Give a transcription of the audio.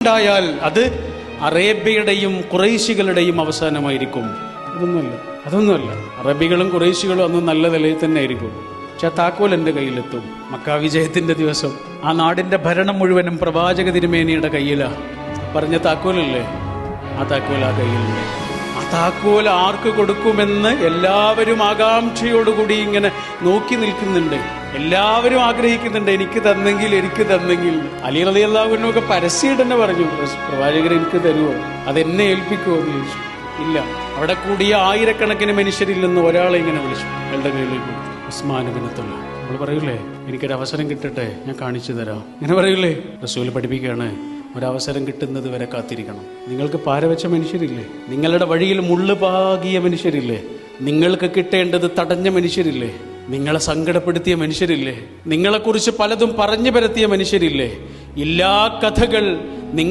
ഉണ്ടായാൽ അത് അറേബ്യയുടെയും കുറേശികളുടെയും അവസാനമായിരിക്കും. അതൊന്നുമല്ല അതൊന്നുമല്ല. അറബികളും കുറേശികളും അന്ന് നല്ല നിലയിൽ തന്നെ ആയിരിക്കും പക്ഷെ ആ താക്കോൽ എന്റെ കയ്യിലെത്തും. മക്കാ വിജയത്തിന്റെ ദിവസം. ആ നാടിന്റെ ഭരണം മുഴുവനും പ്രവാചക തിരുമേനിയുടെ കയ്യിലാണ് പറഞ്ഞ താക്കോലല്ലേ? ആ താക്കോൽ ആ കയ്യിലുണ്ട്. താക്കോൽ ആർക്ക് കൊടുക്കുമെന്ന് എല്ലാവരും ആകാംക്ഷയോടുകൂടി ഇങ്ങനെ നോക്കി നിൽക്കുന്നുണ്ട്. എല്ലാവരും ആഗ്രഹിക്കുന്നുണ്ട് എനിക്ക് തന്നെങ്കിൽ എനിക്ക് തന്നെങ്കിൽ. അലി റലി അള്ളാഹുവിനൊക്കെ പരസ്യം തന്നെ പറഞ്ഞു പ്രവാചകർ എനിക്ക് തരുമോ അതെന്നെ ഏൽപ്പിക്കുമോ എന്ന് ചോദിച്ചു. ഇല്ല. അവിടെ കൂടിയ ആയിരക്കണക്കിന് മനുഷ്യരിൽ നിന്ന് ഒരാളെ ഇങ്ങനെ വിളിച്ചു. അയാളുടെ കയ്യിലേക്ക് ഉസ്മാനുബിനത്തുള്ള നമ്മൾ പറയൂലേ എനിക്കൊരു അവസരം കിട്ടട്ടെ ഞാൻ കാണിച്ചു തരാം. ഇങ്ങനെ പറയൂലേ റസൂൽ പഠിപ്പിക്കുകയാണ്. ഒരവസരം കിട്ടുന്നത് വരെ കാത്തിരിക്കണം. നിങ്ങൾക്ക് പാരവെച്ച മനുഷ്യരില്ലേ? നിങ്ങളുടെ വഴിയിൽ മുള്ളു പാകിയ മനുഷ്യരില്ലേ? നിങ്ങൾക്ക് കിട്ടേണ്ടത് തടഞ്ഞ മനുഷ്യരില്ലേ? നിങ്ങളെ സങ്കടപ്പെടുത്തിയ മനുഷ്യരില്ലേ? നിങ്ങളെക്കുറിച്ച് പലതും പറഞ്ഞു പരത്തിയ മനുഷ്യരില്ലേ? എല്ലാ കഥകൾ നിങ്ങൾ